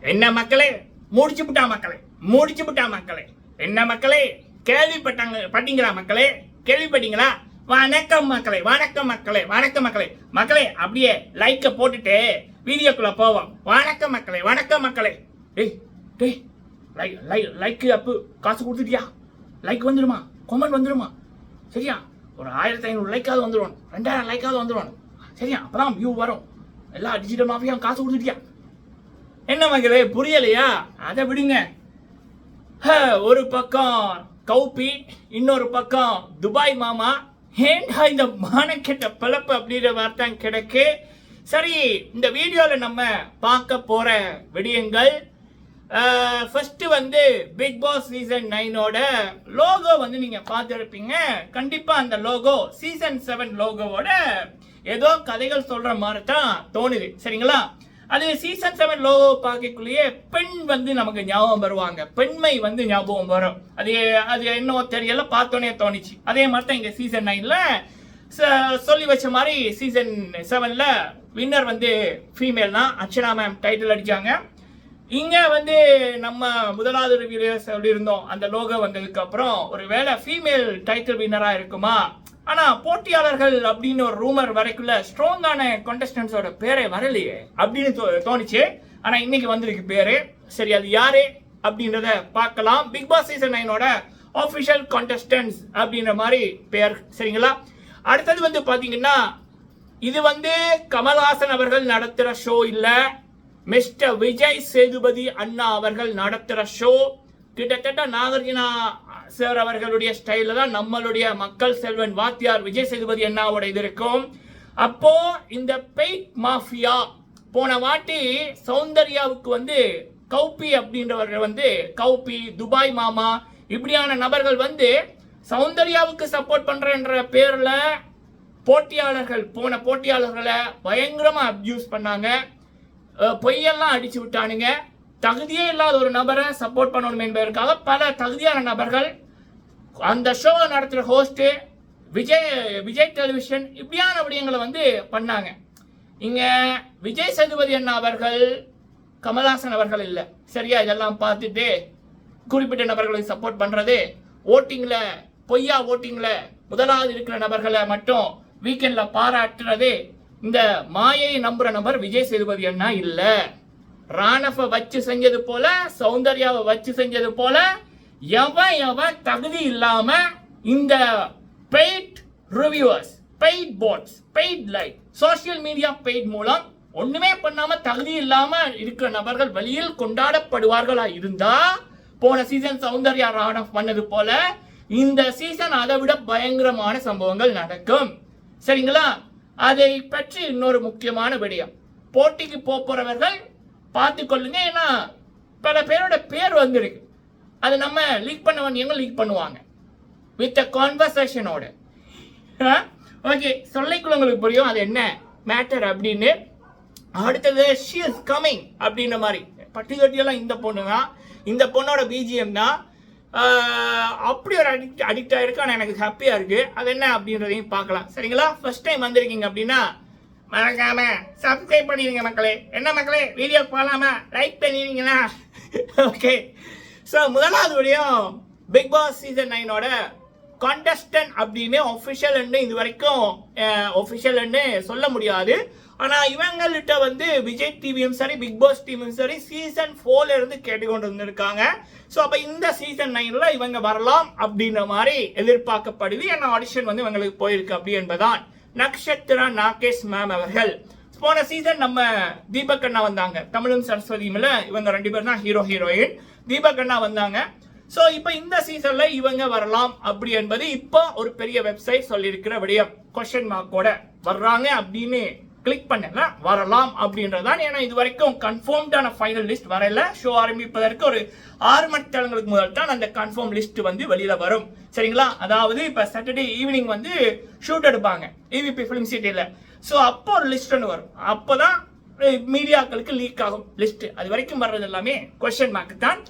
என்ன மக்களே? முடிச்சு விட்டா மக்களே? முடிச்சு விட்டா மக்களே? என்ன மக்களே? கேள்விப்பட்டாங்க பட்டீங்களா மக்களே? கேள்விப்பட்டீங்களா? வணக்கம் மக்களே வணக்கம் மக்களே வணக்கம் மக்களே. மக்களே அப்படியே லைக்க போட்டுட்டு வீடியோக்குள்ள போவோம். வணக்கம் மக்களே வணக்கம் மக்களே. டேய் டேய் லைக் லைக் லைக்கு அப்பு காசு கொடுத்துட்டியா? லைக் வந்துடுமா? கொமெண்ட் வந்துடுமா? சரியா? ஒரு ஆயிரத்தி ஐநூறு லைக்காவது வந்துடும். ரெண்டாயிரம் லைக்காவது வந்துடும். சரியா? அப்பதான் வியூ வரும். எல்லா டிஜிட்டல் மாஃபியும் காசு கொடுத்துட்டியா? என்ன மகளே புரியலையா? அதை விடுங்க. ஹ, ஒரு பக்கம் கௌபி இன்னொரு பக்கம் துபாய் மாமா. ஏன்டா இந்த மானக்கெட்ட பிழப்பு அப்படின்ற வார்த்தை கிடக்கு. சரி இந்த வீடியோவில் நம்ம பார்க்க போகிற விடயங்கள் ஃபஸ்ட்டு வந்து பிக் பாஸ் சீசன் நைனோட லோகோ வந்து நீங்கள் பார்த்துருப்பீங்க. கண்டிப்பாக அந்த லோகோ சீசன் செவன் லோகோவோட ஏதோ கதைகள் சொல்கிற மாதிரி தான் தோணுது. சரிங்களா? அது சீசன் செவன் லோகோ பார்க்கக்குள்ளேயே பெண் வந்து நமக்கு ஞாபகம் வருவாங்க. பெண்மை வந்து ஞாபகம் வரும். அது அது என்னவோ தெரியல பார்த்தோன்னே தோணுச்சு. அதே மாதிரி தான் இங்கே சீசன் நைனில் சொல்லி வச்ச மாதிரி சீசன் செவனில் வின்னர் வந்து ஃபீமேல் தான். அர்ச்சனா மேம் டைட்டில் அடிச்சாங்க. இங்கே வந்து நம்ம முதலாவது ரிவ்யூல சொல்லியிருந்தோம். அந்த லோகோ வந்ததுக்கு அப்புறம் ஒரு வேளை ஃபீமேல் டைட்டில் வின்னராக இருக்குமா? ஆனா போட்டியாளர்கள் அப்படின்னு ஒரு ரூமர் வரைக்குள்ள ஸ்ட்ராங்கான கண்டஸ்டன்ஸோட பேரே வரலையே அப்படின்னு தோ- தோணுச்சு. ஆனா இன்னைக்கு வந்திருக்கு பேரு. சரி அது யாரு அப்படின்றத பார்க்கலாம். பிக் பாஸ் சீசன் நைனோட ஆஃபிஷியல் contestants அப்படின்ற மாதிரி பேர் சரிங்களா? அடுத்தது வந்து பாத்தீங்கன்னா இது வந்து கமல்ஹாசன் அவர்கள் நடத்துகிற ஷோ இல்லை. மிஸ்டர் விஜய் சேதுபதி அண்ணா அவர்கள் நடத்துகிற ஷோ கிட்டத்தட்ட நாகார்ஜுனா சார் அவர்களுடைய ஸ்டைலில் தான் நம்மளுடைய மக்கள் செல்வன் வாத்தியார் விஜய் சேதுபதி அண்ணாவோட இது இருக்கும். அப்போ இந்த பெயிட் மாஃபியா போன வாட்டி சௌந்தர்யாவுக்கு வந்து கௌபி அப்படின்றவர்கள் வந்து கௌபி துபாய் மாமா இப்படியான நபர்கள் வந்து சௌந்தர்யாவுக்கு சப்போர்ட் பண்ணுறன்ற பேரில் போட்டியாளர்கள் போன போட்டியாளர்களை பயங்கரமாக அப்யூஸ் பண்ணாங்க. பொய்யெல்லாம் அடிச்சு விட்டானுங்க. தகுதியே இல்லாத ஒரு நபரை சப்போர்ட் பண்ணணும் என்பதற்காக பல தகுதியான நபர்கள் அந்த ஷோ நடத்துகிற ஹோஸ்ட்டு விஜய் விஜய் டெலிவிஷன் இப்படியான விடயங்களை வந்து பண்ணாங்க. இங்கே விஜய் சதுபதி அண்ணா அவர்கள் கமல்ஹாசன் அவர்கள் இல்லை. சரியா? இதெல்லாம் பார்த்துட்டு குறிப்பிட்ட நபர்களை சப்போர்ட் பண்ணுறது ஓட்டிங்கில் பொய்யா ஓட்டிங்கில் முதலாவது இருக்கிற நபர்களை மட்டும் வீக்கெண்டில் பாராட்டுறது. இந்த மாயை நம்புகிற நபர் விஜய் சேதுபதி அண்ணா இல்லை. ராணஃப வச்சு செஞ்சது போல சௌந்தர்யாவை வச்சு செஞ்சது போல எவன் எவன் தகுதி இல்லாம இந்த paid reviewers paid bots paid light social media paid மூலம் ஒண்ணுமே பண்ணாம தகுதி இல்லாம இருக்கிற நபர்கள் வெளியில் கொண்டாடப்படுவார்களா இருந்தா போன சீசன் சௌந்தர்யா ராணவ் பண்ணது போல இந்த சீசன் அதை விட பயங்கரமான சம்பவங்கள் நடக்கும். சரிங்களா? அதை பற்றி இன்னொரு முக்கியமான விடயம். போட்டிக்கு போறவர்கள் பார்த்து கொள்ளுங்க ஏன்னா பல பேரோட பேர் வந்திருக்கு. அது நம்ம லீக் பண்ண வேண்டியவங்க லீக் பண்ணுவாங்க? வித் அ கான்வர்சேஷனோட ஓகே சொல்லிக்குள்ள உங்களுக்கு புரியும். அது என்ன மேட்டர் அப்படின்னு. அடுத்தது ஷி இஸ் கமிங் அப்படின்ற மாதிரி. பட்டிக்கட்டியெல்லாம் இந்த பொண்ணு தான். இந்த பொண்ணோட பிஜிஎம் தான். அப்படி ஒரு அடிக்ட் அடிக்ட் ஆகிருக்கு ஆனால் எனக்கு ஹாப்பியாக இருக்குது அது என்ன அப்படின்றதையும் பார்க்கலாம். சரிங்களா? ஃபர்ஸ்ட் டைம் வந்திருக்கீங்க அப்படின்னா மறக்காம சப்ஸ்கிரைப் பண்ணிடுங்க மக்களே. என்ன மக்களே வீடியோ போகலாமா லைக் பண்ணிடுங்களா ஓகே ஸோ முதலாவது வீடியோ பிக் பாஸ் சீசன் நைனோட கான்டெஸ்டன்ட் அப்படின்னு ஒஃபிஷியல்னு இது வரைக்கும் ஒஃபிஷியல்னு சொல்ல முடியாது. ஆனால் இவங்கள்ட்ட வந்து விஜய் டிவியும் சரி பிக் பாஸ் டிவியும் சரி சீசன் ஃபோர்ல இருந்து கேட்டுக்கொண்டு வந்திருக்காங்க ஸோ அப்போ இந்த சீசன் நைனில் இவங்க வரலாம் அப்படின்ற மாதிரி எதிர்பார்க்கப்படுது. ஏன்னா ஆடிஷன் வந்து இவங்களுக்கு போயிருக்கு அப்படி என்பதான் நக்ஷத்ரா நாகேஷ் மேம் அவர்கள். போன சீசன் நம்ம தீபக் அண்ணா வந்தாங்க. தமிழும் சரஸ்வதியுமில் இவங்க ரெண்டு பேரும் தான் ஹீரோ ஹீரோயின் தீபக் அண்ணா வந்தாங்க. ஸோ இப்போ இந்த சீசன்ல இவங்க வரலாம் அப்படி என்பது இப்போ ஒரு பெரிய வெப்சைட் சொல்லியிருக்கிற விடயம். கொஸ்டின் மார்க்கோட வர்றாங்க அப்படின்னு கிளிக் பண்ணல வரலாம் அப்படின்றதான் ஏன்னா இது வரைக்கும் கன்ஃபார்ம்டான ஃபைனல் லிஸ்ட் வரல. ஷோ ஆரம்பிப்பதற்கு ஒரு ஆறு மணி முதல் தான் அந்த கன்ஃபார்ம் லிஸ்ட் வந்து வெளியில வரும். சரிங்களா? அதாவது இப்போ சாட்டர்டே ஈவினிங் வந்து ஷூட் எடுப்பாங்க. ஏவிபி ஃபிலிம் சிட்டியில் ஸோ அப்போ ஒரு லிஸ்ட் ஒன்று வரும். அப்போதான் மீடியாக்களுக்கு லீக் ஆகும் லிஸ்ட் அது வரைக்கும் வர்றது எல்லாமே கொஸ்டின் மார்க்கு தான்.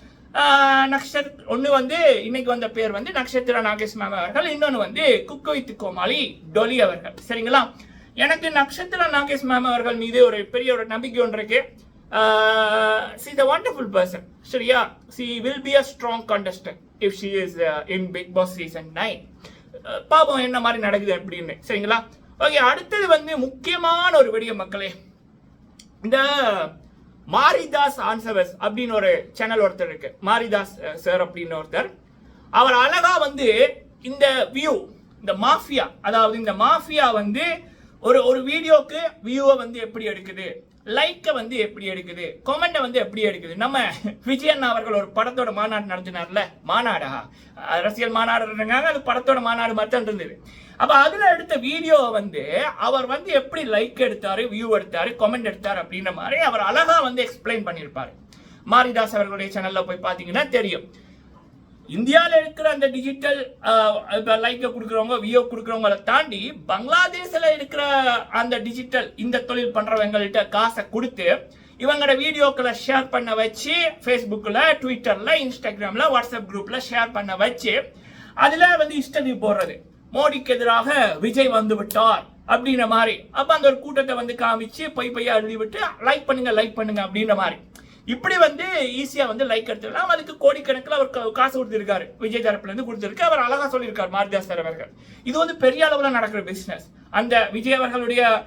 நக்ஷத் ஒன்று வந்து இன்னைக்கு வந்த பேர் வந்து நக்ஷத்திர நாகேஷ் மேம் அவர்கள் இன்னொன்று வந்து குக்கு வித் கோமாளி டொலி அவர்கள். சரிங்களா? எனக்கு நக்ஷத்திர நாகேஷ் மேம் அவர்கள் மீது ஒரு பெரிய ஒரு நம்பிக்கை ஒன்று இருக்கு. சி த a பர்சன் சரியா? She will be a strong contestant if she is in Bigg Boss season nine 9 பாப்போம் என்ன மாதிரி நடக்குது அப்படின்னு. சரிங்களா? ஓகே அடுத்தது வந்து முக்கியமான ஒரு வீடியோ மக்களே. இந்த மாரிதாஸ் ஆன்சவர்ஸ் அப்படின்னு ஒரு சேனல் ஒருத்தர் இருக்கு. மாரிதாஸ் uh, சார் அப்படின்னு ஒருத்தர். அவர் அழகா வந்து இந்த வியூ இந்த மாஃபியா அதாவது இந்த மாஃபியா வந்து ஒரு ஒரு வீடியோக்கு வியூவை வந்து எப்படி எடுக்குது? லைக்கை வந்து எப்படி எடுக்குது? கொமெண்டை வந்து எப்படி எடுக்குது? நம்ம விஜயன் அவர்கள் ஒரு படத்தோட மாநாடு நடத்தினார்ல? மாநாடா? அரசியல் மாநாடு அது படத்தோட மாநாடு மாதிரி தான் இருந்தது. அப்ப அதுல எடுத்த வீடியோ வந்து அவர் வந்து எப்படி லைக் எடுத்தாரு வியூ எடுத்தாரு கமெண்ட் எடுத்தாரு அப்படின்ற மாதிரி அவர் அழகா வந்து எக்ஸ்பிளைன் பண்ணியிருப்பாரு. மாரிதாஸ் அவர்களுடைய சேனல்ல போய் பாத்தீங்கன்னா தெரியும். இந்தியாவில் இருக்கிற அந்த டிஜிட்டல் லைக்கை கொடுக்குறவங்க வியோ கொடுக்குறவங்கள தாண்டி பங்களாதேஷில் இருக்கிற அந்த டிஜிட்டல் இந்த தொழில் பண்ணுறவங்கள்ட்ட காசை கொடுத்து இவங்களோட வீடியோக்களை ஷேர் பண்ண வச்சு ஃபேஸ்புக்கில் ட்விட்டரில் இன்ஸ்டாகிராமில் வாட்ஸ்அப் குரூப்பில் ஷேர் பண்ண வச்சு அதில் வந்து இஷ்டதி போடுறது. மோடிக்கு எதிராக விஜய் வந்து விட்டார் அப்படின்ற மாதிரி. அப்போ அந்த ஒரு கூட்டத்தை வந்து காமிச்சு பொய் பொய்யா எழுதி விட்டு லைக் பண்ணுங்க லைக் பண்ணுங்க அப்படின்ற மாதிரி. இப்படி வந்து ஈஸியா வந்து லைக் எடுத்துக்கலாம். அதுக்கு கோடிக்கணக்கில் அவர் கா- காசு கொடுத்திருக்காரு. விஜய் தரப்புல இருந்து கொடுத்திருக்கு. அவர் அழகா சொல்லியிருக்காரு மாரிதாஸ் அவர்கள். இது வந்து பெரிய அளவில் நடக்கிற பிசினஸ் அந்த விஜய் அவர்களுடைய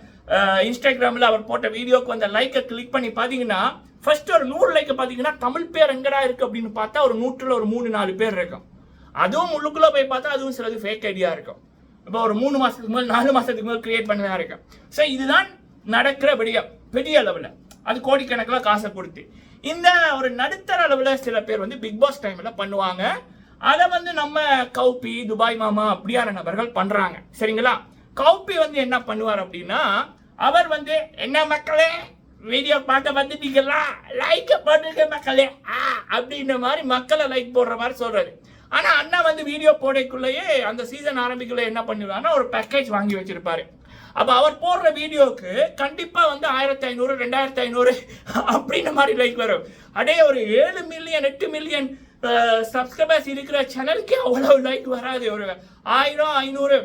இன்ஸ்டாகிராமில் அவர் போட்ட வீடியோக்கு வந்த லைக்கை கிளிக் பண்ணி பார்த்தீங்கன்னா ஃபர்ஸ்ட் ஒரு நூறு லைக் பார்த்தீங்கன்னா தமிழ் பேர் எங்கடா இருக்கு அப்படின்னு பார்த்தா ஒரு நூற்றுல ஒரு மூணு நாலு பேர் இருக்கும். அதுவும் உள்ளுக்குள்ளே போய் பார்த்தா அதுவும் சிலது ஃபேக் ஐடியா இருக்கும். இப்போ ஒரு மூணு மாதத்துக்கு மேல் நாலு மாதத்துக்கு மேல் கிரியேட் பண்ணதாக இருக்கும் ஸோ இதுதான் நடக்கிற விடியம். பெரிய அளவில். அது கோடிக்கணக்கில் காசை கொடுத்து. இந்த ஒரு நடுத்தர அளவில் சில பேர் வந்து பிக் பாஸ் டைமில் பண்ணுவாங்க. அதை வந்து நம்ம கௌபி துபாய் மாமா அப்படியான நபர்கள் பண்ணுறாங்க சரிங்களா? கௌபி வந்து என்ன பண்ணுவார் அப்படின்னா அவர் வந்து என்ன மக்களே வீடியோ பார்க்க வந்துட்டீங்களா லைக் பண்ணுங்க மக்களே ஆ அப்படின்ற மாதிரி மக்களை லைக் போடுற மாதிரி சொல்கிறது ஆனால் அண்ணா வந்து வீடியோ போடக்குள்ளேயே அந்த சீசன் ஆரம்பிக்குள்ளே என்ன பண்ணுவாருன்னா ஒரு பேக்கேஜ் வாங்கி வச்சிருப்பாரு. அப்போ அவர் போடுற வீடியோவுக்கு கண்டிப்பாக வந்து ஆயிரத்தி ஐநூறு ரெண்டாயிரத்தி ஐநூறு அப்படின்ற மாதிரி லைக் வரும். அடே ஒரு ஏழு மில்லியன் எட்டு மில்லியன் சப்ஸ்கிரைபர்ஸ் இருக்கிற சேனலுக்கு அவ்வளோ லைக் வராது ஒரு ஆயிரம் ஐநூறு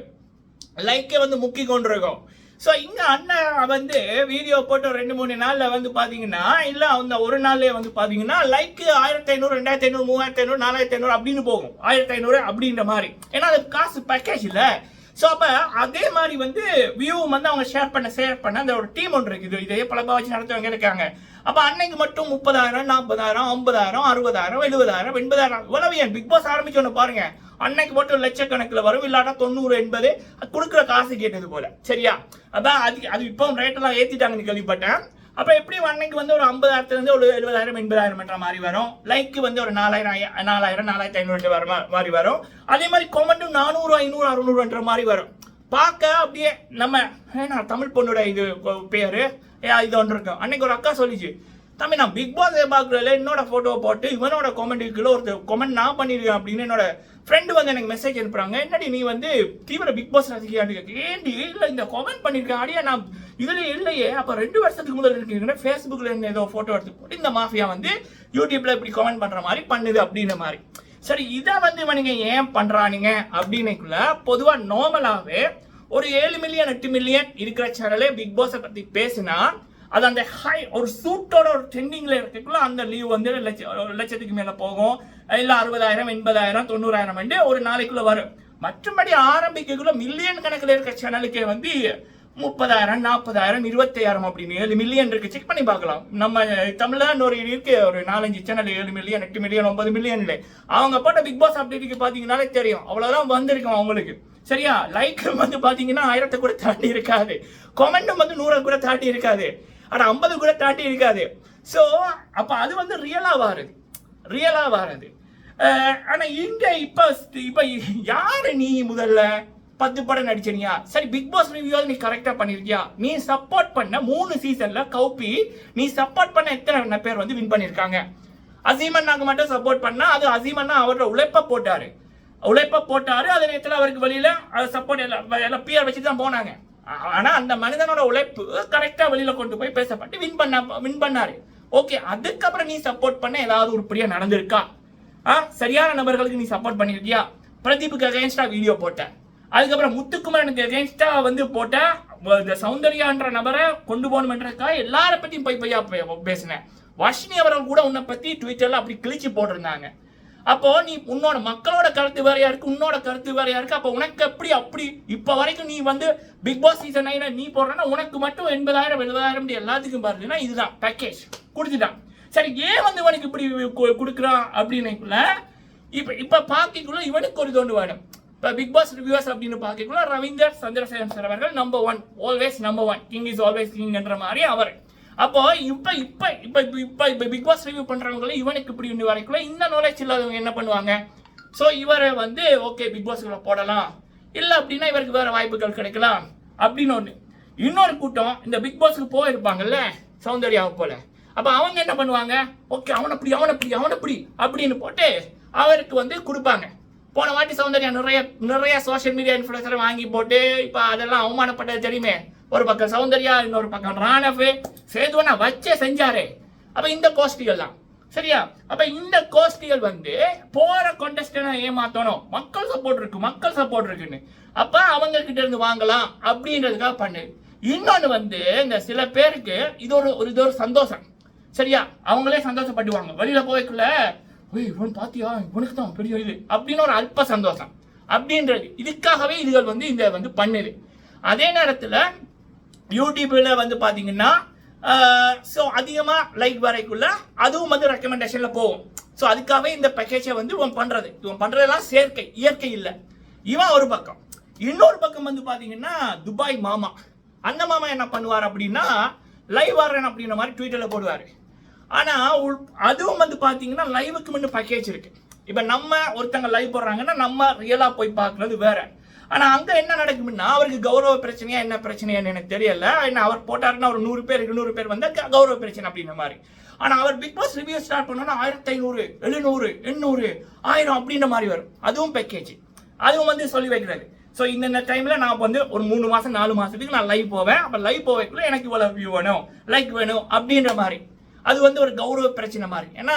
லைக்கே வந்து முக்கி கொண்டிருக்கும். ஸோ இங்கே அண்ணன் வந்து வீடியோ போட்டு ரெண்டு மூணு நாளில் வந்து பார்த்தீங்கன்னா இல்லை அந்த ஒரு நாள்லேயே வந்து பார்த்தீங்கன்னா லைக்கு ஆயிரத்தி ஐநூறு ரெண்டாயிரத்தி ஐநூறு மூவாயிரத்தி ஐநூறு நாலாயிரத்தி ஐநூறு அப்படின்னு போகும். ஆயிரத்தி ஐநூறு அப்படின்ற மாதிரி. ஏன்னா அது காசு பேக்கேஜ் இல்லை. ஸோ அப்போ அதே மாதிரி வந்து வியூ வந்து அவங்க ஷேர் பண்ண ஷேர் பண்ண அந்த ஒரு டீம் ஒன்று இருக்குது. இதே பழப்பா வச்சு நடத்துவங்க இருக்காங்க. அப்போ அன்னைக்கு மட்டும் முப்பதாயிரம் நாற்பதாயிரம் ஐம்பதாயிரம் அறுபதாயிரம் எழுபதாயிரம் எண்பதாயிரம் இவ்வளவு ஏன்? பிக் பாஸ் ஆரம்பிச்சோன்னு பாருங்க. அன்னைக்கு மட்டும் லட்சக்கணக்கில் வரும். இல்லாட்டா தொண்ணூறு எண்பது கொடுக்குற காசு கேட்டது போல. சரியா? அதான் அது அது இப்போ ரேட்டெல்லாம் ஏற்றிட்டாங்கன்னு கேள்விப்பட்டேன். அப்போ எப்படி அன்னைக்கு வந்து ஒரு ஐம்பதாயிரத்துலேருந்து ஒரு எழுபதாயிரம் எண்பதாயிரம்ன்ற மாதிரி வரும்? லைக் வந்து ஒரு நாலாயிரம் நாலாயிரம் நாலாயிரத்தி ஐநூறு வர மாதிரி வரும். அதே மாதிரி கொமெண்ட்டும் நானூறு ஐநூறு அறுநூறுன்ற மாதிரி வரும். பார்க்க அப்படியே நம்ம ஏன்னா தமிழ் பொண்ணோட இது பேர். ஏ, இது ஒன்று இருக்கும் அன்னைக்கு ஒரு அக்கா சொல்லிச்சு தம்பி நான் பிக் பாஸ் பார்க்குறதுல என்னோட ஃபோட்டோவை போட்டு இவனோட கமெண்ட் கீழே ஒருத்தர் கமெண்ட் நான் பண்ணிருக்கேன் அப்படின்னு என்னோட ஃப்ரெண்டு வந்து எனக்கு மெசேஜ் அனுப்புறாங்க. என்னடி நீ வந்து தீவிர பிக் பாஸ் ரசிகையான்னு கேட்க ஏண்டி இல்லை இந்த கமெண்ட் பண்ணியிருக்கேன் அடியா நான் இதில் இல்லையே. அப்போ ரெண்டு வருஷத்துக்கு முதல் இருக்கீங்க ஃபேஸ்புக்கில் இருந்து ஏதோ ஃபோட்டோ எடுத்து போட்டு இந்த மாஃபியா வந்து யூடியூப்பில் இப்படி கமெண்ட் பண்ணுற மாதிரி பண்ணுது அப்படின்ற மாதிரி. சரி இதை வந்து இவனுங்க ஏன் பண்ணுறானுங்க அப்படின்னுக்குள்ள பொதுவாக நார்மலாகவே ஒரு ஏழு மில்லியன் எட்டு மில்லியன் இருக்கிற சேனலே பிக் பாஸை பற்றி பேசினா அது அந்த ஹை ஒரு சூட்டோட ஒரு ட்ரெண்டிங்ல இருக்கக்குள்ள அந்த லீவ் வந்து லட்ச- ஒரு லட்சத்துக்கு மேல போகும். இல்ல அறுபதாயிரம் எண்பதாயிரம் தொண்ணூறாயிரம் வந்து ஒரு நாளைக்குள்ள வரும். மற்றபடி ஆரம்பிக்கக்குள்ள மில்லியன் கணக்கில் இருக்க சேனலுக்கே வந்து முப்பதாயிரம் நாற்பதாயிரம் இருபத்தாயிரம் அப்படின்னு ஏழு மில்லியன் இருக்கு. செக் பண்ணி பார்க்கலாம். நம்ம தமிழ்நாடு ஒரு இருக்கு ஒரு நாலஞ்சு சேனல் ஏழு மில்லியன் எட்டு மில்லியன் ஒன்பது மில்லியன்ல அவங்க போட்ட பிக் பாஸ் அப்டேட்டுக்கு பார்த்தீங்கனாலே தெரியும். அவ்வளவுதான் வந்திருக்கும் அவங்களுக்கு. சரியா? லைக் வந்து பாத்தீங்கன்னா ஆயிரத்தை கூட தாண்டி இருக்காது. கொமெண்டும் வந்து நூறை கூட தாண்டி இருக்காது. ஆனால் ஐம்பது கூட தாண்டி இருக்காது. ஸோ அப்போ அது வந்து ரியலாக வாருது. ரியலாக வாருது. ஆனால் இங்கே இப்போ இப்போ யார் நீ முதல்ல பத்து படம் நடிச்சனியா? சரி பிக் பாஸ் ரிவ்யூ நீ கரெக்டாக பண்ணிருக்கியா? நீ சப்போர்ட் பண்ண மூணு சீசனில் கௌபி நீ சப்போர்ட் பண்ண எத்தனை பேர் வந்து வின் பண்ணியிருக்காங்க அசீமன்னாக்கு மட்டும் சப்போர்ட் பண்ணால் அது அசீமன்னா அவரோட உழைப்ப போட்டார். உழைப்ப போட்டார் அதே நேரத்தில் அவருக்கு வெளியில் சப்போர்ட் எல்லாம் எல்லாம் பிஆர் வச்சு தான் போனாங்க. ஆனா அந்த மனிதனோட உழைப்பு கரெக்டா வெளியில கொண்டு போய் பேசப்பட்டு வின் பண்ண வின் பண்ணாரு. ஓகே அதுக்கப்புறம் நீ சப்போர்ட் பண்ண ஏதாவது உருப்படியா நடந்திருக்கா? ஆ சரியான நபர்களுக்கு நீ சப்போர்ட் பண்ணிருக்கியா? பிரதீப்புக்கு அகேன்ஸ்டா வீடியோ போட்ட. அதுக்கப்புறம் முத்துக்குமரனுக்கு அகேன்ஸ்டா வந்து போட்ட இந்த சௌந்தர்யான்ற நபரை கொண்டு போகணும்ன்றக்கா எல்லார பத்தியும் போய் பொய்யா பேசினேன். வர்ஷினி அவர்கள் கூட உன்னை பத்தி ட்விட்டர்ல அப்படி கிழிச்சு போட்டிருந்தாங்க. அப்போ நீ உன்னோட மக்களோட கருத்து வேறையா இருக்கு உன்னோட கருத்து வேறையா இருக்கு அப்போ உனக்கு எப்படி அப்படி? இப்ப வரைக்கும் நீ வந்து பிக் பாஸ் சீசன் நைன் நீ போடுறனா உனக்கு மட்டும் எண்பதாயிரம் எழுபதாயிரம் எல்லாத்துக்கும் பாருதுன்னா இதுதான் பேக்கேஜ் கொடுத்துட்டான். சரி ஏன் வந்து இவனுக்கு இப்படி கொடுக்குறான் அப்படின்னு இப்ப இப்ப பாக்கிக்குள்ள இவனுக்கு ஒரு தோண்டு வேணும் இப்ப பிக் பாஸ் ரிவ்யூஸ் அப்படின்னு பாக்கிக்குள்ள ரவீந்தர் சந்திரசேகர் சார் அவர்கள் number one always number one king is always king என்ற மாதிரி அவர். அப்போ இப்ப இப்ப இப்ப இப்ப இப்ப பிக் பாஸ் ரிவ்யூ பண்றவங்கள இவனுக்கு இப்படி ஒன்று வரைக்குள்ள இந்த நாலேஜ் இல்லாதவங்க என்ன பண்ணுவாங்க? ஸோ இவரை வந்து ஓகே பிக் பாஸ்க்குள்ள போடலாம். இல்லை அப்படின்னா இவருக்கு வேற வாய்ப்புகள் கிடைக்கலாம். அப்படின்னு ஒன்று இன்னொரு கூட்டம் இந்த பிக் பாஸ்க்கு போயிருப்பாங்கல்ல சௌந்தர்யாவை போல. அப்போ அவங்க என்ன பண்ணுவாங்க? ஓகே அவன் அப்படி அவன் அப்படி அவன் அப்படி அப்படின்னு போட்டு அவருக்கு வந்து கொடுப்பாங்க. போன வாட்டி சௌந்தர்யா நிறைய நிறைய சோஷியல் மீடியா இன்ஃபுளுசரை வாங்கி போட்டு இப்போ அதெல்லாம் அவமானப்பட்டது தெரியுமே. ஒரு பக்கம் சௌந்தர்யா இன்னொரு பக்கம் ராணவ். சேதுவனை வச்சே செஞ்சாரே. அப்ப இந்த கோஷ்டிகள் தான். சரியா? அப்ப இந்த கோஷ்டிகள் வந்து போற கொண்டஸ்டனை ஏமாத்தணும். மக்கள் சப்போர்ட் இருக்கு மக்கள் சப்போர்ட் இருக்குன்னு. அப்ப அவங்க கிட்ட இருந்து வாங்கலாம் அப்படின்றதுக்காக பண்ணு. இன்னொன்னு வந்து இந்த சில பேருக்கு இது ஒரு ஒரு இது ஒரு சந்தோஷம். சரியா? அவங்களே சந்தோஷப்பட்டுவாங்க. வெளியில போய்க்குள்ள ஓய் இவன் பாத்தியா? இவனுக்கு தான் பெரிய இது. அப்படின்னு ஒரு அல்ப சந்தோஷம். அப்படின்றது. இதுக்காகவே இதுகள் வந்து இதை வந்து பண்ணுது. அதே நேரத்தில் யூடியூப்பில் வந்து பார்த்தீங்கன்னா ஸோ அதிகமாக லைக் வரைக்குள்ள அதுவும் வந்து ரெக்கமெண்டேஷனில் போகும். ஸோ அதுக்காகவே இந்த பேக்கேஜை வந்து இவன் பண்ணுறது இவன் பண்ணுறதெல்லாம் செயற்கை இயற்கை இல்லை. இவன் ஒரு பக்கம். இன்னொரு பக்கம் வந்து பார்த்தீங்கன்னா துபாய் மாமா. அந்த மாமா என்ன பண்ணுவார் அப்படின்னா லைவ் வர்றேன் அப்படின்ற மாதிரி ட்விட்டரில் போடுவார். ஆனால் அதுவும் வந்து பார்த்தீங்கன்னா லைவுக்கு முன்ன பேக்கேஜ் இருக்குது இப்போ நம்ம ஒருத்தங்க லைவ் போடுறாங்கன்னா நம்ம ரியலாக போய் பார்க்குறது வேறு. ஆனால் அங்கே என்ன நடக்கும்னா அவருக்கு கௌரவ பிரச்சனையா என்ன பிரச்சனையான்னு எனக்கு தெரியல. என்ன அவர் போட்டாருன்னா ஒரு நூறு பேர் இருநூறு பேர் வந்தால் க- கௌரவ பிரச்சனை அப்படின்ற மாதிரி. ஆனால் அவர் பிக் பாஸ் ரிவ்யூ ஸ்டார்ட் பண்ணோன்னா ஆயிரத்தி ஐநூறு எழுநூறு எண்ணூறு ஆயிரம் அப்படின்ற மாதிரி வரும். அதுவும் பேக்கேஜ் அதுவும் வந்து சொல்லி வைக்கிறது. ஸோ இந்த டைமில் நான் வந்து ஒரு மூணு மாதம் நாலு மாதத்துக்கு நான் லைவ் போவேன். அப்போ லைவ் போவேக்குள்ள எனக்கு இவ்வளோ வியூ வேணும் லைக் வேணும் அப்படின்ற மாதிரி. அது வந்து ஒரு கௌரவ பிரச்சனை மாதிரி. ஏன்னா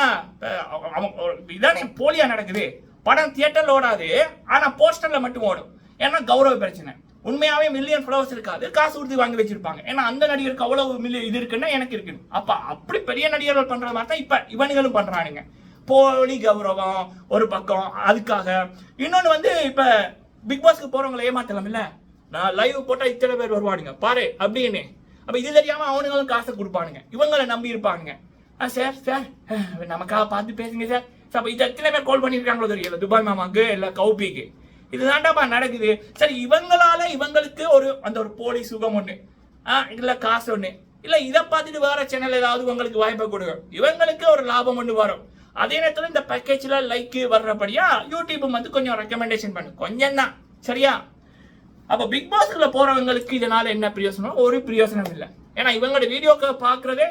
அவன் இதானே போலியாக நடக்குது. படம் தியேட்டரில் ஓடாது. ஆனால் போஸ்டரில் மட்டும் ஓடும். ஏன்னா கௌரவ பிரச்சனை. உண்மையாவே மில்லியன் ஃபாலோவர்ஸ் இருக்காது. காசு கொடுத்து வாங்கி வச்சிருப்பாங்க. ஏன்னா அந்த நடிகருக்கு அவ்வளவு மில்லியன் இது இருக்குன்னா எனக்கு இருக்கு அப்ப அப்படி பெரிய நடிகர்கள் பண்ற மாதிரி தான் இப்ப இவனுங்களும் பண்றானுங்க. போலி கௌரவம் ஒரு பக்கம். அதுக்காக இன்னொன்னு வந்து இப்ப பிக் பாஸ்க்கு போறவங்களை ஏமாத்தலாம் இல்ல நான் லைவ் போட்டா இத்தனை பேர் வருவானுங்க. பாரு அப்படின்னு. அப்ப இது தெரியாம அவனுங்களும் காசை கொடுப்பானுங்க. இவங்களை நம்பி இருப்பாங்க ஆ சார் சார். நமக்காக பார்த்து பேசுங்க சார். சார் அப்ப இது எத்தனை பேர் கால் பண்ணியிருக்காங்களோ தெரியல. துபாய் மாமாக்கு இல்ல கௌபிக்கு. இதுதான்டாப்பா நடக்குது. சரி இவங்களால இவங்களுக்கு ஒரு அந்த ஒரு போலி சுகம் ஒன்று ஆ இல்லை காசு ஒன்று இல்லை இதை பார்த்துட்டு வேற சேனல் ஏதாவது உங்களுக்கு வாய்ப்பை கொடுங்க. இவங்களுக்கு ஒரு லாபம் ஒன்று வரும். அதே நேரத்தில் இந்த பேக்கேஜில் லைக் வர்றபடியா யூடியூப் வந்து கொஞ்சம் ரெக்கமெண்டேஷன் பண்ணு. கொஞ்சம் தான் சரியா? அப்போ பிக் பாஸ்க்குள்ள போகிறவங்களுக்கு இதனால் என்ன பிரயோசனம்? ஒரு பிரயோசனம் இல்லை. ஏன்னா இவங்களோட வீடியோக்கு பார்க்குறதே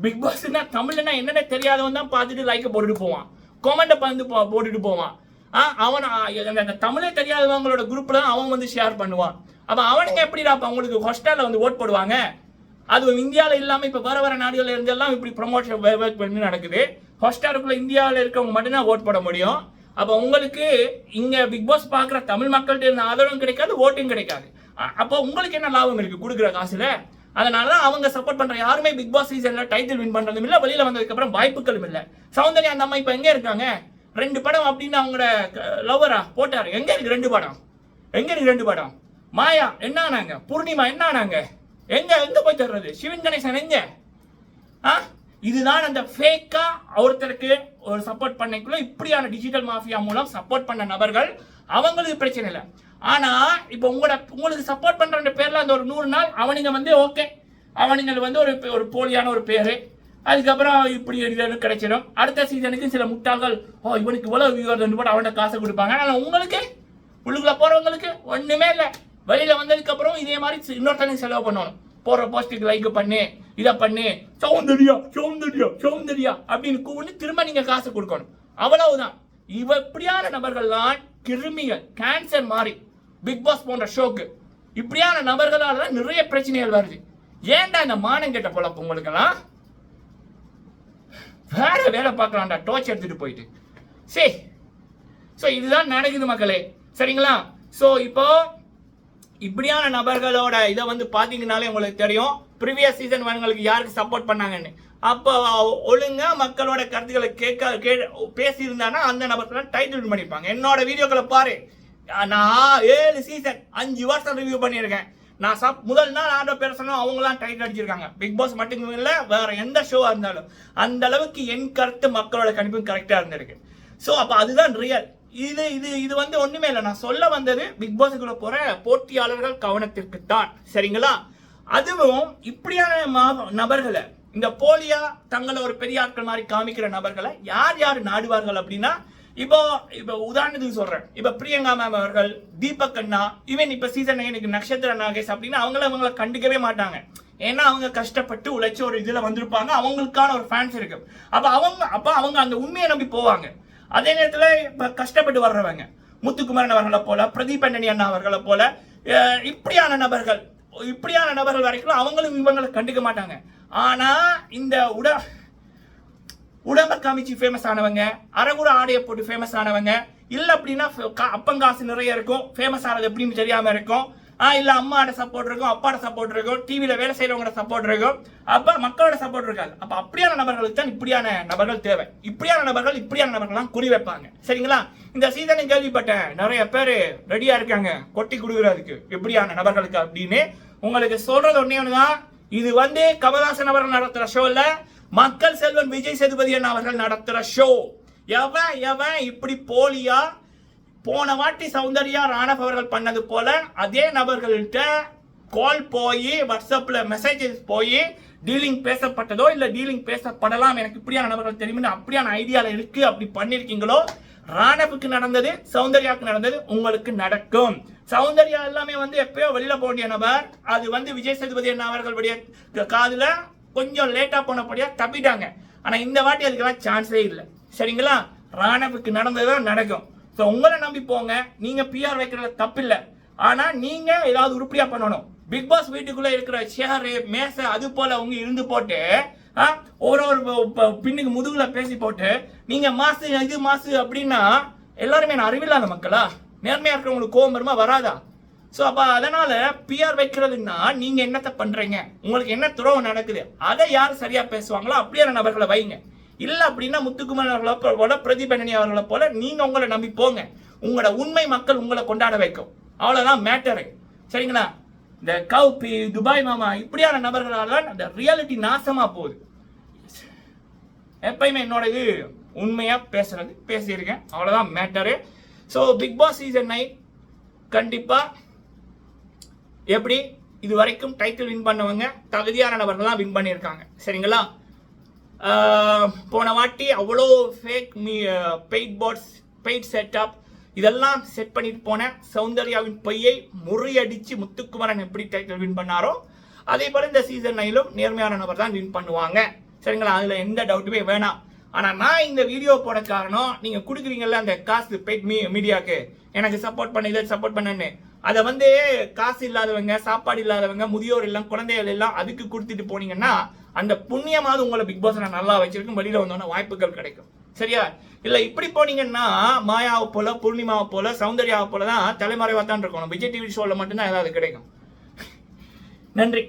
பிக் பாஸ்னா தமிழ்னா என்னென்ன தெரியாதவன் தான் பார்த்துட்டு லைக்கை போட்டுட்டு போவான். கொமெண்ட்டை பந்து போ- போட்டுட்டு போவான். அவன் அந்த- அந்த தமிழே தெரியாதவங்களோட குரூப்ல அவன் வந்து ஷேர் பண்ணுவான். அப்ப அவனுக்கு எப்படிடா அப்ப அவங்களுக்கு ஹாஸ்டல்ல வந்து ஓட் போடுவாங்க? அது இந்தியாவில் இல்லாம இப்ப வேற வேற நாடுகள்ல இருந்து எல்லாம் இப்படி ப்ரொமோஷன் பண்ணி நடக்குது. ஹாஸ்டாருக்குள்ள இந்தியாவில் இருக்கவங்க மட்டும்தான் ஓட் போட முடியும். அப்ப உங்களுக்கு இங்க பிக் பாஸ் பாக்குற தமிழ் மக்கள்கிட்ட இருந்த ஆதரவும் கிடைக்காது ஓட்டும் கிடைக்காது. அப்போ உங்களுக்கு என்ன லாபம் இருக்கு கொடுக்குற காசுல? அதனால தான் அவங்க சப்போர்ட் பண்ற யாருமே பிக் பாஸ் சீசன்ல டைட்டில் வின் பண்றதும் இல்ல வெளியில வந்ததுக்கு அப்புறம் வாய்ப்புகளும் இல்ல. சௌந்தர்யா அந்த அம்மா இப்ப எங்க இருக்காங்க? ரெண்டு படம் அப்படின்னு அவங்களோட லவ்வரா போட்டாரு. எங்க இருக்கு ரெண்டு படம்? எங்க இருக்கு ரெண்டு படம்? மாயா என்ன ஆனாங்க? பூர்ணிமா என்ன ஆனாங்க? எங்க எங்க போய் தர்றது சிவன் கணேசன் எங்க? ஆ? இதுதான் அந்த ஃபேக்கா ஒருத்தருக்கு ஒரு சப்போர்ட் பண்ணக்குள்ள இப்படியான டிஜிட்டல் மாஃபியா மூலம் சப்போர்ட் பண்ண நபர்கள். அவங்களுக்கு பிரச்சனை இல்லை. ஆனா இப்போ உங்களோட உங்களுக்கு சப்போர்ட் பண்ற பேர்ல அந்த ஒரு நூறு நாள் அவனுங்க வந்து ஓகே அவனுங்க வந்து ஒரு ஒரு போலியான ஒரு பேரு. அதுக்கப்புறம் இப்படி இது கிடைச்சிடும். அடுத்த சீசனுக்கு சில முட்டாள்கள் ஓ இவனுக்கு இவ்வளோ வியூவர் ரெண்டு போட்டு அவன்கிட்ட காசு கொடுப்பாங்க. ஆனால் உங்களுக்கு உள்ளுக்குள்ள போகிறவங்களுக்கு ஒன்றுமே இல்லை. வெளியில் வந்ததுக்கப்புறம் இதே மாதிரி இன்னொருத்தனையும் இன்னொருத்தனுக்கு செலவு பண்ணணும். போடுற போஸ்ட்டுக்கு லைக் பண்ணு இதை பண்ணு. சௌந்தர்யா சௌந்தர்யா சௌந்தர்யா அப்படின்னு கூப்பிட்டு திரும்ப நீங்கள் காசு கொடுக்கணும். அவ்வளவுதான். இவ இப்படியான நபர்கள்லாம் கிருமிகள் கேன்சர் மாதிரி பிக் பாஸ் போன்ற ஷோக்கு இப்படியான நபர்களால் தான் நிறைய பிரச்சனைகள் வருது. ஏன்டா இந்த மானம் கெட்ட பொழப்பு உங்களுக்கெல்லாம்? வேற வேலை பார்க்கலாம்டா டோர்ச் எடுத்துட்டு போயிட்டு. சரி ஸோ இதுதான் நடக்குது மக்களே. சரிங்களா? ஸோ இப்போ இப்படியான நபர்களோட இதை வந்து பார்த்தீங்கனாலே உங்களுக்கு தெரியும். ப்ரீவியஸ் சீசன் உங்களுக்கு யாருக்கு சப்போர்ட் பண்ணாங்கன்னு. அப்போ ஒழுங்காக மக்களோட கருத்துக்களை கேட்க கே பேசியிருந்தானா அந்த நபர்கள் டைட்டில் பண்ணியிருப்பாங்க. என்னோட வீடியோக்களை பாரு. நான் ஏழு சீசன் அஞ்சு வருஷம் ரிவ்யூ பண்ணியிருக்கேன். நான் சப் முதல் நாள் ஆட பேசணும் அவங்களாம் டைட் அடிச்சிருக்காங்க. பிக் பாஸ் மட்டும் இல்லை வேற எந்த ஷோவாக இருந்தாலும். அந்த அளவுக்கு என் கருத்து மக்களோட கணிப்பும் கரெக்டாக இருந்திருக்கு. ஸோ அப்போ அதுதான் ரியல் இது இது இது வந்து ஒன்றுமே இல்லை. நான் சொல்ல வந்தது பிக் பாஸுக்குள்ள போகிற போட்டியாளர்கள் கவனத்திற்கு தான் சரிங்களா? அதுவும் இப்படியான நபர்களை இந்த போலியா தங்களை ஒரு பெரிய ஆட்கள் மாதிரி காமிக்கிற நபர்களை யார் யார் நாடுவார்கள் அப்படின்னா இப்போ இப்போ உதாரணத்துக்கு சொல்றேன். இப்போ பிரியங்கா மேம் அவர்கள் தீபக் அண்ணா ஈவன் இப்போ சீசன் நைனுக்கு நட்சத்திர நாகேஷ் அப்படின்னு அவங்கள அவங்கள கண்டுக்கவே மாட்டாங்க. ஏன்னா அவங்க கஷ்டப்பட்டு உழைச்சி ஒரு இதில் வந்திருப்பாங்க. அவங்களுக்கான ஒரு ஃபேன்ஸ் இருக்கு. அப்போ அவங்க அப்போ அவங்க அந்த உண்மையை நம்பி போவாங்க. அதே நேரத்தில் இப்போ கஷ்டப்பட்டு வர்றவங்க முத்துக்குமரன் அவர்களை போல பிரதீப் அண்ணனி அண்ணா அவர்களை போல இப்படியான நபர்கள் இப்படியான நபர்கள் வரைக்கும் அவங்களும் இவங்களை கண்டுக்க மாட்டாங்க. ஆனா இந்த உட உடம்ப காமிச்சு ஃபேமஸ் ஆனவங்க அரகுர ஆடையை போட்டு ஃபேமஸ் ஆனவங்க. இல்ல அப்படின்னா ஃப- கா- அப்பங்காசு நிறைய இருக்கும். ஃபேமஸ் ஆனது எப்படின்னு தெரியாம இருக்கும். ஆ இல்ல அம்மாவோட சப்போர்ட் இருக்கும் அப்பாவோட சப்போர்ட் இருக்கும் டிவியில் வேலை செய்யறவங்களோட சப்போர்ட் இருக்கும். அப்ப மக்களோட சப்போர்ட் இருக்காது. அப்ப அப்படியான நபர்களுக்கு தான் இப்படியான நபர்கள் தேவை. இப்படியான நபர்கள் இப்படியான நபர்கள்லாம் குறி வைப்பாங்க. சரிங்களா? இந்த சீசனை கேள்விப்பட்டேன் நிறைய பேர் ரெடியா இருக்காங்க. கொட்டி கொடுக்குறதுக்கு இப்படியான நபர்களுக்கு அப்படின்னு. உங்களுக்கு சொல்றது ஒன்னே ஒண்ணுதான். இது வந்து கமதாசன் அவர்கள் நடத்துற ஷோவில் மக்கள் செல்வன் விஜய் சேதுபதி அண்ணா அவர்கள் நடத்துகிற ஷோ எவன் எவன் இப்படி போலியா? போன வாட்டி சௌந்தர்யா ராணவ் அவர்கள் பண்ணது போல அதே நபர்கள்ட்ட கால் போய் வாட்ஸ்அப்பில் மெசேஜஸ் போய் டீலிங் பேசப்பட்டதோ இல்லை டீலிங் பேசப்படலாம் எனக்கு இப்படியான நபர்கள் தெரியும்னு அப்படியான ஐடியாவில் இருக்கு அப்படி பண்ணியிருக்கீங்களோ ராணவுக்கு நடந்தது சௌந்தர்யாவுக்கு நடந்தது உங்களுக்கு நடக்கும். சௌந்தர்யா எல்லாமே வந்து எப்பயோ வெளியில போக வேண்டிய நபர். அது வந்து விஜய் சேதுபதி அண்ணா அவர்களுடைய காதுல கொஞ்சம் லேட்டாக போனபடியாக தப்பிட்டாங்க. ஆனால் இந்த வாட்டி அதுக்கெல்லாம் சான்ஸே இல்லை. சரிங்களா? ராணவுக்கு நடந்ததுதான் நடக்கும். ஸோ உங்களை நம்பி போங்க. நீங்கள் பிஆர் வைக்கிறதுல தப்பில்லை. ஆனால் நீங்கள் ஏதாவது உருப்படியாக பண்ணணும். பிக் பாஸ் வீட்டுக்குள்ளே இருக்கிற சேரு மேசை அது போல் அவங்க இருந்து போட்டு ஆ, ஒரு ஒரு ப- பின்னுக்கு முதுகில் பேசி போட்டு நீங்கள் மாசு இது மாசு அப்படின்னா எல்லாருமே நான் அறிவில்லாத மக்களா? நேர்மையாக இருக்கிறவங்களுக்கு கோபம் வருமா? வராதா? ஸோ அப்போ அதனால பிஆர் வைக்கிறதுன்னா நீங்க என்னத்தை பண்றீங்க? உங்களுக்கு என்ன துறவு நடக்குது? அதை யார் சரியா பேசுவாங்களோ அப்படியான நபர்களை வைங்க. இல்ல அப்படின்னா முத்துக்குமார் அவர்களை போல பிரதிபனனி அவர்களை போல நீங்க உங்களை நம்பி போங்க. உங்களோட உண்மை மக்கள் உங்களை கொண்டாட வைக்கும். அவ்வளவுதான் மேட்டரு சரிங்களா? இந்த கவுப்பி துபாய் மாமா இப்படியான நபர்களால் அந்த ரியாலிட்டி நாசமா போகுது. எப்பயுமே என்னோட இது உண்மையா பேசுறது பேசியிருக்கேன். அவ்வளவுதான் matter so Bigg Boss season nine கண்டிப்பா எப்படி? இது வரைக்கும் டைட்டில் வின் பண்ணவங்க தகுதியான நபர்கள்லாம் வின் பண்ணியிருக்காங்க. சரிங்களா? போன வாட்டி அவ்வளோ fake me paid bots paid setup இதெல்லாம் செட் பண்ணிட்டு போன சௌந்தர்யாவின் பொய்யை முறியடித்து முத்துக்குமரன் எப்படி டைட்டில் வின் பண்ணாரோ அதே போல் இந்த சீசன் நைலும் நேர்மையான நபர் தான் வின் பண்ணுவாங்க. சரிங்களா? அதில் எந்த டவுட்டுமே வேணாம். ஆனால் நான் இந்த வீடியோ போட காரணம் நீங்கள் கொடுக்குறீங்கல்ல அந்த காசு பெய்ட் மீ மீடியாவுக்கு எனக்கு சப்போர்ட் பண்ண இதை சப்போர்ட் பண்ணன்னு. அதை வந்து காசு இல்லாதவங்க சாப்பாடு இல்லாதவங்க முதியோர் எல்லாம் குழந்தைகள் எல்லாம் அதுக்கு கொடுத்துட்டு போனீங்கன்னா அந்த புண்ணியமாவது உங்களை பிக் பாஸ் நான் நல்லா வச்சிருக்கும். வெளியில வந்தோன்னா வாய்ப்புகள் கிடைக்கும். சரியா? இல்ல இப்படி போனீங்கன்னா மாயாவை போல பூர்ணிமாவை போல சௌந்தர்யாவை போல தான் தலைமறைவா தான் இருக்கணும். விஜய் டிவி ஷோல மட்டும்தான் ஏதாவது கிடைக்கும். நன்றி.